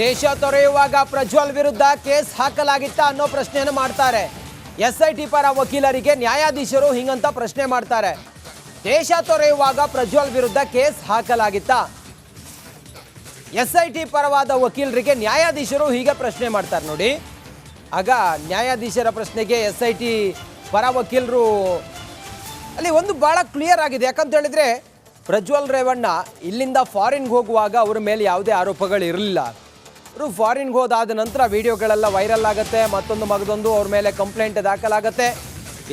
ದೇಶ ತೊರೆಯುವಾಗ ಪ್ರಜ್ವಲ್ ವಿರುದ್ಧ ಕೇಸ್ ಹಾಕಲಾಗಿತ್ತ ಅನ್ನೋ ಪ್ರಶ್ನೆಯನ್ನು ಮಾಡ್ತಾರೆ. ಎಸ್ ಐ ಟಿ ಪರ ವಕೀಲರಿಗೆ ನ್ಯಾಯಾಧೀಶರು ಹಿಂಗಂತ ಪ್ರಶ್ನೆ ಮಾಡ್ತಾರೆ. ದೇಶ ತೊರೆಯುವಾಗ ಪ್ರಜ್ವಲ್ ವಿರುದ್ಧ ಕೇಸ್ ಹಾಕಲಾಗಿತ್ತ? ಎಸ್ ಐ ಟಿ ಪರವಾದ ವಕೀಲರಿಗೆ ನ್ಯಾಯಾಧೀಶರು ಹೀಗೆ ಪ್ರಶ್ನೆ ಮಾಡ್ತಾರೆ ನೋಡಿ. ಆಗ ನ್ಯಾಯಾಧೀಶರ ಪ್ರಶ್ನೆಗೆ ಎಸ್ ಐ ಟಿ ಪರ ವಕೀಲರು ಅಲ್ಲಿ ಒಂದು ಭಾಳ ಕ್ಲಿಯರ್ ಆಗಿದೆ. ಯಾಕಂತ ಹೇಳಿದ್ರೆ ಪ್ರಜ್ವಲ್ ರೇವಣ್ಣ ಇಲ್ಲಿಂದ ಫಾರಿನ್ಗೆ ಹೋಗುವಾಗ ಅವರ ಮೇಲೆ ಯಾವುದೇ ಆರೋಪಗಳು ಇರಲಿಲ್ಲ. ಅವರು ಫಾರಿನ್ಗೆ ಹೋದಾದ ನಂತರ ವಿಡಿಯೋಗಳೆಲ್ಲ ವೈರಲ್ ಆಗುತ್ತೆ, ಮತ್ತೊಂದು ಮಗದೊಂದು ಅವ್ರ ಮೇಲೆ ಕಂಪ್ಲೇಂಟ್ ದಾಖಲಾಗುತ್ತೆ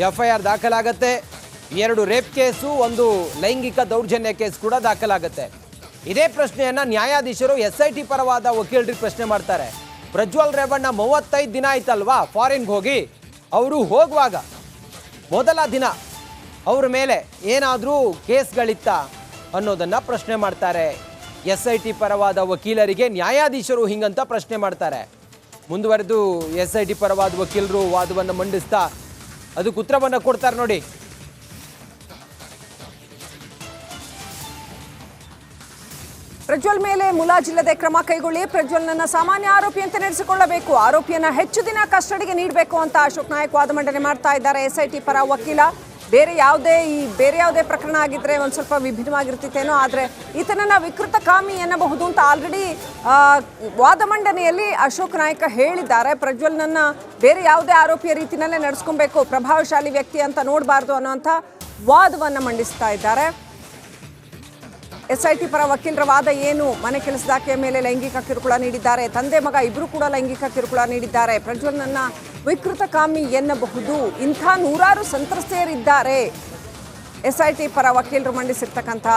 ಎಫ್ ಐ ಆರ್ ದಾಖಲಾಗುತ್ತೆ, ಎರಡು ರೇಪ್ ಕೇಸು, ಒಂದು ಲೈಂಗಿಕ ದೌರ್ಜನ್ಯ ಕೇಸ್ ಕೂಡ ದಾಖಲಾಗುತ್ತೆ. ಇದೇ ಪ್ರಶ್ನೆಯನ್ನು ನ್ಯಾಯಾಧೀಶರು ಎಸ್ ಐ ಟಿ ಪರವಾದ ವಕೀಲರಿಗೆ ಪ್ರಶ್ನೆ ಮಾಡ್ತಾರೆ. ಪ್ರಜ್ವಲ್ ರೇವಣ್ಣ ಮೂವತ್ತೈದು ದಿನ ಆಯ್ತಲ್ವಾ ಫಾರಿನ್ಗೆ ಹೋಗಿ? ಅವರು ಹೋಗುವಾಗ, ಮೊದಲ ದಿನ ಅವ್ರ ಮೇಲೆ ಏನಾದರೂ ಕೇಸ್ಗಳಿತ್ತ ಅನ್ನೋದನ್ನು ಪ್ರಶ್ನೆ ಮಾಡ್ತಾರೆ ಎಸ್ ಐ ಟಿ ಪರವಾದ ವಕೀಲರಿಗೆ ನ್ಯಾಯಾಧೀಶರು ಹಿಂಗಂತ ಪ್ರಶ್ನೆ ಮಾಡ್ತಾರೆ. ಮುಂದುವರೆದು ಎಸ್ ಐ ಟಿ ಪರವಾದ ವಕೀಲರು ವಾದವನ್ನು ಮಂಡಿಸ್ತಾ ಅದಕ್ಕೆ ಉತ್ತರವನ್ನು ಕೊಡ್ತಾರೆ ನೋಡಿ. ಪ್ರಜ್ವಲ್ ಮೇಲೆ ಮುಲಾಜಿಲ್ಲದೆ ಕ್ರಮ ಕೈಗೊಳ್ಳಿ. ಪ್ರಜ್ವಲ್ನನ್ನ ಸಾಮಾನ್ಯ ಆರೋಪಿ ಅಂತ ನಡೆಸಿಕೊಳ್ಳಬೇಕು ಆರೋಪಿಯನ್ನ ಹೆಚ್ಚು ದಿನ ಕಸ್ಟಡಿಗೆ ನೀಡಬೇಕು ಅಂತ ಅಶೋಕ್ ನಾಯಕ್ ವಾದ ಮಂಡನೆ ಮಾಡ್ತಾ ಇದ್ದಾರೆ. ಎಸ್ಐಟಿ ಪರ ವಕೀಲ ಬೇರೆ ಯಾವುದೇ ಈ ಬೇರೆ ಯಾವುದೇ ಪ್ರಕರಣ ಆಗಿದ್ರೆ ಒಂದು ಸ್ವಲ್ಪ ವಿಭಿನ್ನವಾಗಿರ್ತಿತ್ತೇನೋ, ಆದರೆ ಈತನನ್ನ ವಿಕೃತ ಕಾಮಿ ಎನ್ನಬಹುದು ಅಂತ ಆಲ್ರೆಡಿ ವಾದ ಮಂಡನೆಯಲ್ಲಿ ಅಶೋಕ್ ನಾಯಕ ಹೇಳಿದ್ದಾರೆ. ಪ್ರಜ್ವಲ್ನನ್ನ ಬೇರೆ ಯಾವುದೇ ಆರೋಪಿಯ ರೀತಿಯಲ್ಲೇ ನಡೆಸ್ಕೊಬೇಕು, ಪ್ರಭಾವಶಾಲಿ ವ್ಯಕ್ತಿ ಅಂತ ನೋಡಬಾರ್ದು ಅನ್ನೋಂಥ ವಾದವನ್ನು ಮಂಡಿಸ್ತಾ ಇದ್ದಾರೆ. ಎಸ್ಐಟಿ ಪರ ವಕೀಲರ ವಾದ ಏನು? ಮನೆ ಕೆಲಸದಾಕೆಯ ಮೇಲೆ ಲೈಂಗಿಕ ಕಿರುಕುಳ ನೀಡಿದ್ದಾರೆ. ತಂದೆ ಮಗ ಇಬ್ಬರು ಕೂಡ ಲೈಂಗಿಕ ಕಿರುಕುಳ ನೀಡಿದ್ದಾರೆ. ಪ್ರಜ್ವಲ್ನನ್ನ ವಿಕೃತ ಕಾಮಿ ಎನ್ನಬಹುದು. ಇಂಥ ನೂರಾರು ಸಂತ್ರಸ್ತೆಯರಿದ್ದಾರೆ. ಎಸ್ ಐ ಟಿ ಪರ ವಕೀಲರು ಮಂಡಿಸಿರ್ತಕ್ಕಂಥ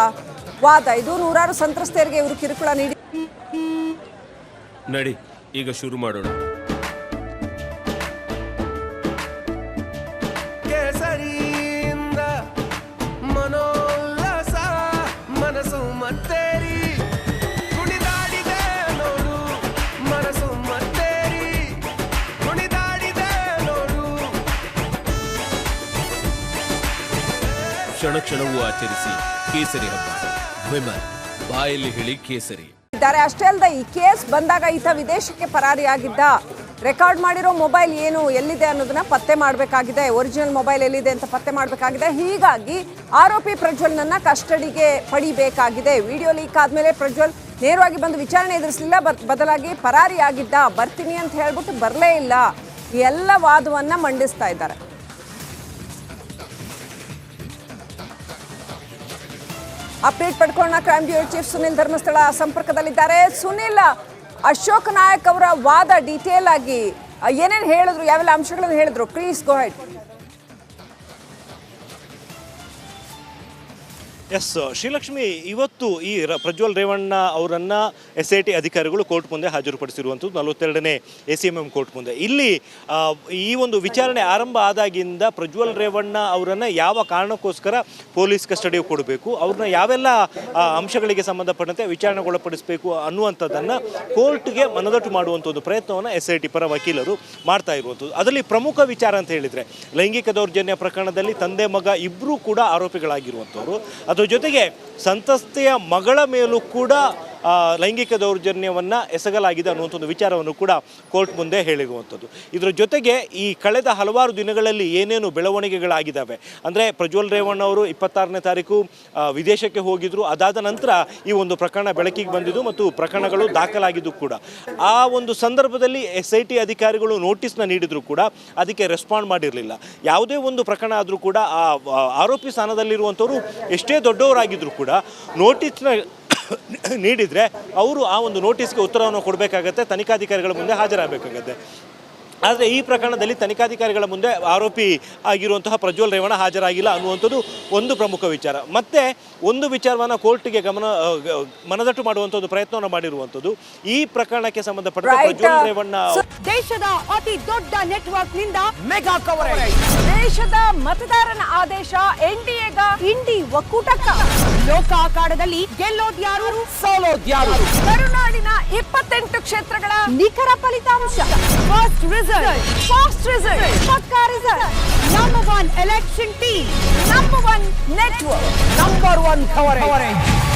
ವಾದ. ಇದು ನೂರಾರು ಸಂತ್ರಸ್ತೆಯರಿಗೆ ಇವರು ಕಿರುಕುಳ ನೀಡಿ ನಡಿ, ಈಗ ಶುರು ಮಾಡೋಣ. ಕ್ಷಣ ಕ್ಷಣವೂ ಆಚರಿಸಿ ಕೇಸರಿ ಹಬ್ಬ. ವಿಮಲ್, ಬಾಯಲ್ಲಿ ಹೇಳಿ ಕೇಸರಿ. ಇದ್ದಾರೆ. ಅಷ್ಟೇ ಅಲ್ಲದೆ ಈ ಕೇಸ್ ಬಂದಾಗ ಈತ ವಿದೇಶಕ್ಕೆ ಪರಾರಿಯಾಗಿದ್ದ. ರೆಕಾರ್ಡ್ ಮಾಡಿರೋ ಮೊಬೈಲ್ ಏನು, ಎಲ್ಲಿದೆ ಅನ್ನೋದನ್ನ ಪತ್ತೆ ಮಾಡಬೇಕಾಗಿದೆ. ಒರಿಜಿನಲ್ ಮೊಬೈಲ್ ಎಲ್ಲಿದೆ ಅಂತ ಪತ್ತೆ ಮಾಡಬೇಕಾಗಿದೆ. ಹೀಗಾಗಿ ಆರೋಪಿ ಪ್ರಜ್ವಲ್ನನ್ನ ಕಸ್ಟಡಿಗೆ ಪಡಿಬೇಕಾಗಿದೆ. ವಿಡಿಯೋ ಲೀಕ್ ಆದ್ಮೇಲೆ ಪ್ರಜ್ವಲ್ ನೇರವಾಗಿ ಬಂದು ವಿಚಾರಣೆ ಎದುರಿಸಲಿಲ್ಲ. ಬದಲಾಗಿ ಪರಾರಿಯಾಗಿದ್ದ ಬರ್ತೀನಿ ಅಂತ ಹೇಳ್ಬಿಟ್ಟು ಬರಲೇ ಇಲ್ಲ. ಎಲ್ಲ ವಾದವನ್ನ ಮಂಡಿಸ್ತಾ ಇದ್ದಾರೆ. Update ಪಡ್ಕೊಳ್ಳೋಣ. Crime bureau chief Sunil Dharmasthala ಸಂಪರ್ಕದಲ್ಲಿದ್ದಾರೆ. ಸುನಿಲ್, ಅಶೋಕ್ ನಾಯಕ್ ಅವರ ವಾದ ಡೀಟೇಲ್ ಆಗಿ, ಏನೇನು ಹೇಳಿದ್ರು, ಯಾವೆಲ್ಲ ಅಂಶಗಳನ್ನು ಹೇಳಿದ್ರು? Please go ahead yes Srilakshmi, ಇವತ್ತು ಈ ರ, ಪ್ರಜ್ವಲ್ ರೇವಣ್ಣ ಅವರನ್ನು ಎಸ್ ಐ ಟಿ ಅಧಿಕಾರಿಗಳು ಕೋರ್ಟ್ ಮುಂದೆ ಹಾಜರುಪಡಿಸಿರುವಂಥದ್ದು ನಲವತ್ತೆರಡನೇ A C M M court ಮುಂದೆ. ಇಲ್ಲಿ ಈ ಒಂದು ವಿಚಾರಣೆ ಆರಂಭ ಆದಾಗಿಂದ ಪ್ರಜ್ವಲ್ ರೇವಣ್ಣ ಅವರನ್ನು ಯಾವ ಕಾರಣಕ್ಕೋಸ್ಕರ ಪೊಲೀಸ್ ಕಸ್ಟಡಿಗೆ ಕೊಡಬೇಕು, ಅವ್ರನ್ನ ಯಾವೆಲ್ಲ ಅಂಶಗಳಿಗೆ ಸಂಬಂಧಪಟ್ಟಂತೆ ವಿಚಾರಣೆಗೊಳಪಡಿಸಬೇಕು ಅನ್ನುವಂಥದ್ದನ್ನು ಕೋರ್ಟ್ಗೆ ಮನದಟ್ಟು ಮಾಡುವಂಥ ಒಂದು ಪ್ರಯತ್ನವನ್ನು ಎಸ್ ಐ ಟಿ ಪರ ವಕೀಲರು ಮಾಡ್ತಾ ಇರುವಂಥದ್ದು. ಅದರಲ್ಲಿ ಪ್ರಮುಖ ವಿಚಾರ ಅಂತ ಹೇಳಿದರೆ, ಲೈಂಗಿಕ ದೌರ್ಜನ್ಯ ಪ್ರಕರಣದಲ್ಲಿ ತಂದೆ ಮಗ ಇಬ್ಬರೂ ಕೂಡ ಆರೋಪಿಗಳಾಗಿರುವಂಥವ್ರು. ಅದ್ರ ಜೊತೆಗೆ ಸಂತಸ್ತೆಯ ಮಗಳ ಮೇಲೂ ಕೂಡ ಲೈಂಗಿಕ ದೌರ್ಜನ್ಯವನ್ನು ಎಸಗಲಾಗಿದೆ ಅನ್ನುವಂಥ ಒಂದು ವಿಚಾರವನ್ನು ಕೂಡ ಕೋರ್ಟ್ ಮುಂದೆ ಹೇಳಿರುವಂಥದ್ದು. ಇದರ ಜೊತೆಗೆ ಈ ಕಳೆದ ಹಲವಾರು ದಿನಗಳಲ್ಲಿ ಏನೇನು ಬೆಳವಣಿಗೆಗಳಾಗಿದ್ದಾವೆ? ಅಂದರೆ ಪ್ರಜ್ವಲ್ ರೇವಣ್ಣ ಅವರು ಇಪ್ಪತ್ತಾರನೇ ತಾರೀಕು ವಿದೇಶಕ್ಕೆ ಹೋಗಿದ್ರು. ಅದಾದ ನಂತರ ಈ ಒಂದು ಪ್ರಕರಣ ಬೆಳಕಿಗೆ ಬಂದಿದ್ದು ಮತ್ತು ಪ್ರಕರಣಗಳು ದಾಖಲಾಗಿದ್ದು ಕೂಡ. ಆ ಒಂದು ಸಂದರ್ಭದಲ್ಲಿ ಎಸ್ ಐ ಟಿ ಅಧಿಕಾರಿಗಳು ನೋಟಿಸ್ನ ನೀಡಿದ್ರು ಕೂಡ ಅದಕ್ಕೆ ರೆಸ್ಪಾಂಡ್ ಮಾಡಿರಲಿಲ್ಲ. ಯಾವುದೇ ಒಂದು ಪ್ರಕರಣ ಆದರೂ ಕೂಡ ಆ ಆರೋಪಿ ಸ್ಥಾನದಲ್ಲಿರುವಂಥವರು ಎಷ್ಟೇ ದೊಡ್ಡವರಾಗಿದ್ದರೂ ಕೂಡ ನೋಟಿಸ್ನ ನೀಡಿದರೆ ಅವರು ಆ ಒಂದು ನೋಟಿಸ್ಗೆ ಉತ್ತರವನ್ನು ಕೊಡಬೇಕಾಗತ್ತೆ ತನಿಖಾಧಿಕಾರಿಗಳ ಮುಂದೆ ಹಾಜರಾಗಬೇಕಾಗತ್ತೆ. ಆದರೆ ಈ ಪ್ರಕರಣದಲ್ಲಿ ತನಿಖಾಧಿಕಾರಿಗಳ ಮುಂದೆ ಆರೋಪಿ ಆಗಿರುವಂತಹ ಪ್ರಜ್ವಲ್ ರೇವಣ್ಣ ಹಾಜರಾಗಿಲ್ಲ ಅನ್ನುವಂಥದ್ದು ಒಂದು ಪ್ರಮುಖ ವಿಚಾರ. ಮತ್ತೆ ಒಂದು ವಿಚಾರವನ್ನು ಕೋರ್ಟ್ಗೆ ಗಮನ ಮನದಟ್ಟು ಮಾಡುವಂಥದ್ದು ಪ್ರಯತ್ನವನ್ನು ಮಾಡಿರುವಂಥದ್ದು ಈ ಪ್ರಕರಣಕ್ಕೆ ಸಂಬಂಧಪಟ್ಟ. ಪ್ರಜ್ವಲ್ ರೇವಣ್ಣ ದೇಶದ ಅತಿ ದೊಡ್ಡ ನೆಟ್ವರ್ಕ್ನಿಂದ ಮೆಗಾ ಕವರೇಜ್. ದೇಶದ ಮತದಾರನ ಆದೇಶ ಎನ್ಡಿಎಗ ಇಂಡಿ ಒಕ್ಕೂಟಕ್ಕ. ಲೋಕ ಆಕಾರದಲ್ಲಿ ಗೆಲ್ಲೋದ್ಯಾರು. ಸೋಲೋದ್ಯಾರು. ಕರುನಾಡಿನ ಇಪ್ಪತ್ತೆಂಟು ಕ್ಷೇತ್ರಗಳ ನಿಖರ ಫಲಿತಾಂಶ. Fast result, fast result, Patka result, number one election team, number one network, number one coverage.